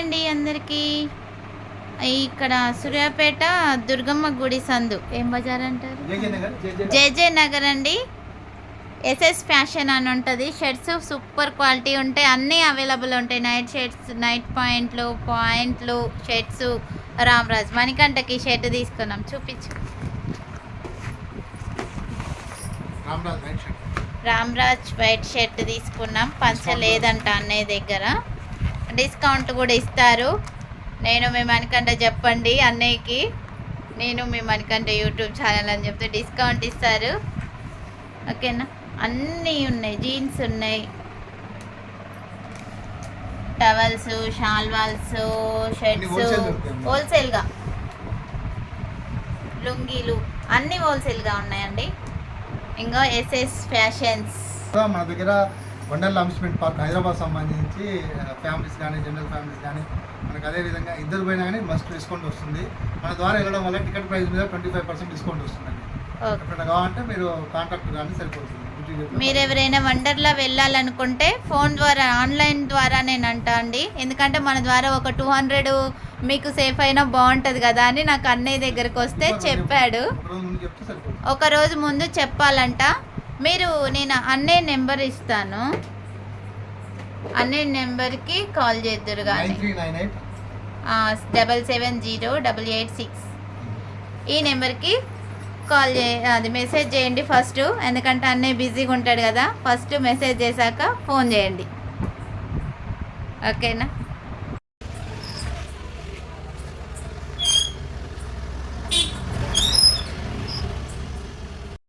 అండి అందరికీ. ఇక్కడ సూర్యాపేట దుర్గమ్మ గుడి సందు. ఏం బజార్ అంటారు? జేజే నగర్ అండి. ఎస్ఎస్ ఫ్యాషన్ అని ఉంటుంది. షర్ట్స్ సూపర్ క్వాలిటీ ఉంటాయి అన్నీ అవైలబుల్ ఉంటాయి. నైట్ షర్ట్స్ నైట్ పాయింట్లు పాయింట్లు షర్ట్స్ రామ్రాజ్ మణికంటకి షర్ట్ తీసుకున్నాం. చూపించు. Ramraj white shirt Ramraj white shirt తీసుకున్నాం. పంచ లేదంట అన్నయ్య దగ్గర. డిస్కౌంట్ కూడా ఇస్తారు. నేను మీ మణికంట చెప్పండి అన్నయ్యకి. నేను మీ మణికంట యూట్యూబ్ ఛానల్ అని చెప్తే డిస్కౌంట్ ఇస్తారు. ఓకేనా? అన్నీ ఉన్నాయి జీన్స్ ఉన్నాయి. టవల్స్ షాల్వాల్స్ షర్ట్స్. హోల్సేల్గా లుంగీలు అన్నీ హోల్సేల్గా ఉన్నాయండి. ఇంకా ఎస్ఎస్ ఫ్యాషన్స్ మన దగ్గర వండర్లా అమ్యూస్మెంట్ పార్క్ హైదరాబాద్ సంబంధించి ఫ్యామిలీస్ కానీ జనరల్ ఫ్యామిలీస్ కానీ మనకు అదే విధంగా ఇద్దరు పోయినా కానీ మస్ట్ డిస్కౌంట్ వస్తుంది. మన ద్వారా వెళ్ళడం వల్ల టికెట్ ప్రైస్ మీద ట్వంటీ ఫైవ్ పర్సెంట్ డిస్కౌంట్ వస్తుందండి ఎప్పుడైనా కావాలంటే మీరు కాంటాక్ట్ కానీ సరిపోతుంది. మీరు ఎవరైనా వండర్లా వెళ్ళాలనుకుంటే ఫోన్ ద్వారా ఆన్లైన్ ద్వారా నేను అంటా అండి. ఎందుకంటే మన ద్వారా ఒక టూ హండ్రెడ్ మీకు సేఫ్ అయినా బాగుంటుంది కదా అని నాకు అన్నయ్య దగ్గరకు వస్తే చెప్పాడు. ఒక రోజు ముందు చెప్పాలంట. మీరు నేను అన్నయ్య నెంబర్ ఇస్తాను. అన్నయ్య నెంబర్కి కాల్ చేద్దురు కానీ double seven zero double eight six. ఈ నెంబర్కి కాల్ చే అది మెసేజ్ చేయండి ఫస్ట్. ఎందుకంటే అన్నయ్య బిజీగా ఉంటాడు కదా. ఫస్ట్ మెసేజ్ చేశాక ఫోన్ చేయండి. ఓకేనా?